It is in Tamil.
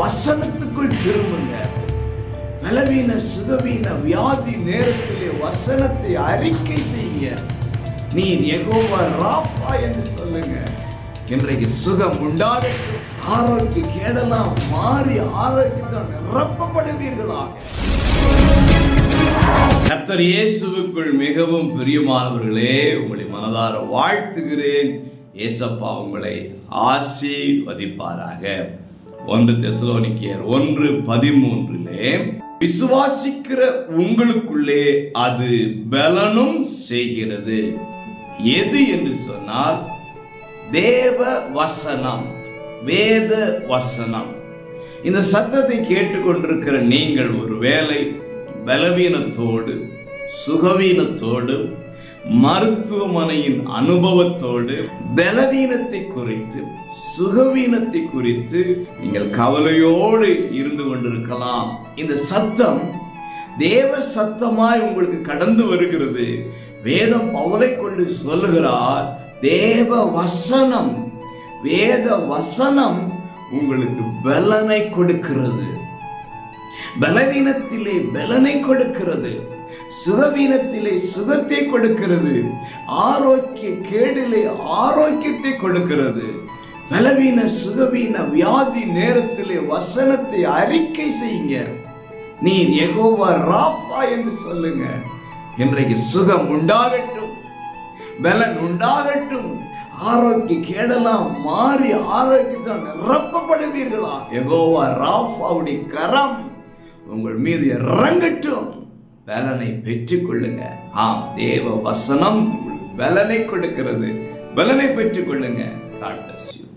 வசனத்துக்குள் திரும்புங்க. பலவீன சுகவீன வியாதி நேரத்திலே வசனத்தை அறிக்கை செய்ய நீ எகோவா ராப்பா என்று சொல்லுங்க. இன்றைக்கு சுகம் உண்டாகட்டும். ஆரோக்கிய கேடலாம் மாறி ஆரோக்கியத்தால் நிரப்பப்படுவீர்களாக. கர்த்தர் இயேசுவுக்குள் மிகவும் பிரியமானவர்களே உங்களை மனதார வாழ்த்துகிறேன். ஏசப்பா உங்களை ஆசீர்வதிப்பாராக. ஒன்று தெசலோனிக்கியர் ஒன்று பதிமூன்றிலே விசுவாசிக்கிற உங்களுக்குள்ளே அது பலனும் செய்கிறது. எது என்று சொன்னால் தேவ வசனம் வேத வசனம் இந்த சத்தத்தை கேட்டுக்கொண்டிருக்கிற நீங்கள் ஒருவேளை பலவீனத்தோடு சுகவீனத்தோடு மருத்துவமனையின் அனுபவத்தோடு பலவீனத்தை குறித்து சுகவீனத்தை குறித்து நீங்கள் கவலையோடு இருந்து கொண்டிருக்கலாம். இந்த சத்தம் தேவ சத்தமாய் உங்களுக்கு கடந்து வருகிறது. வேதம் பவலை கொண்டு சொல்லுகிறார் தேவ வசனம் வேத வசனம் உங்களுக்கு பலனை கொடுக்கிறது. பலவீனத்திலே பலனை கொடுக்கிறது. சுகவீனத்திலே சுகத்தை கொடுக்கிறது. ஆரோக்கிய கேடிலே ஆரோக்கியத்தை கொடுக்கிறது. பலவீன சுகவீன வியாதி நேரத்திலே வசனத்தை அறிக்கை செய்யுங்க. நீ எகோவா ராப்பா என்று சொல்லுங்க. இன்றைக்கு சுகம் உண்டாகட்டும். பலன் உண்டாகட்டும். ஆரோக்கிய கேடலாம் மாறி ஆரோக்கியத்தால் நிரப்பப்படுவீர்களா? எகோவா ராஃபாவுடைய கரம் உங்கள் மீது இறங்கட்டும். பலனை பெற்றுக் கொள்ளுங்க ஆம் தேவ வசனம் பலனை கொடுக்கிறது. பலனை பெற்றுக் கொள்ளுங்க God.